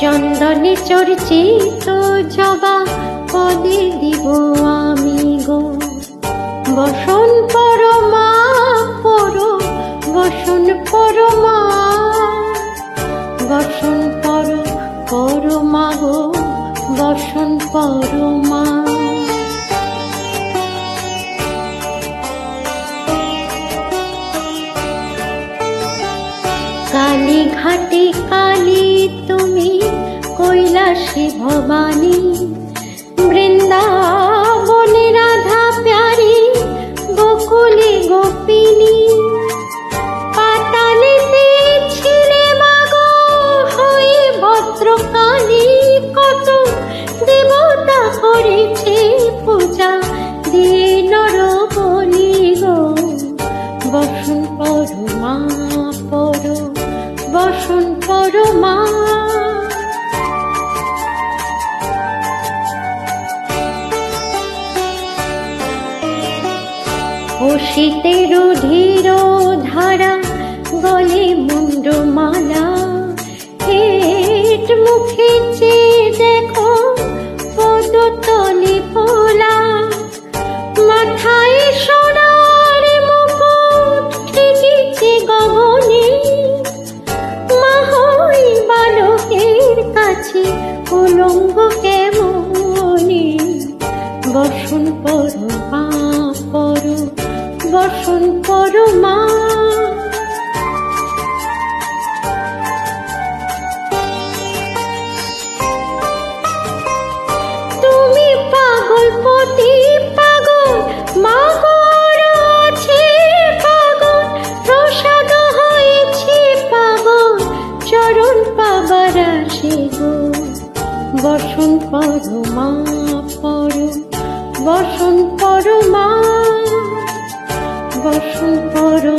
চন্দনে চর্চিত জবা পদে দিব আমি গো। বসন পরমা, পর, বসন পরমা। বসন পর, পরমা গো, বসন পরমা। কালী ঘাটে কালী কৈলাসে ভবানী। বৃন্দাবনে রাধা প্যারি গোকুলে গোপিনী। পাতালেতে ছিলে মাগো দেবতা করেছে পূজা শীতের ধীর ধারা, গলে মুন্ডমালা। হেট মুখে চেয়ে দেখো পদতলে ভোলা মাথায় সোনার মুকুট ঠেকেছে গগনে। মাহই বালকের কাছে উলঙ্গ আসে গো, বসন করো মা পরো বসন করো মা, বসন করো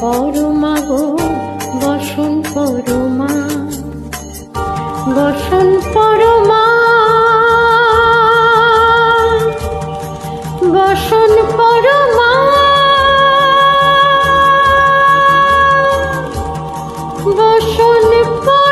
করো মা গো বসন্ত করো মা বসন্ত করো মা, বসন করো মা, বসন করো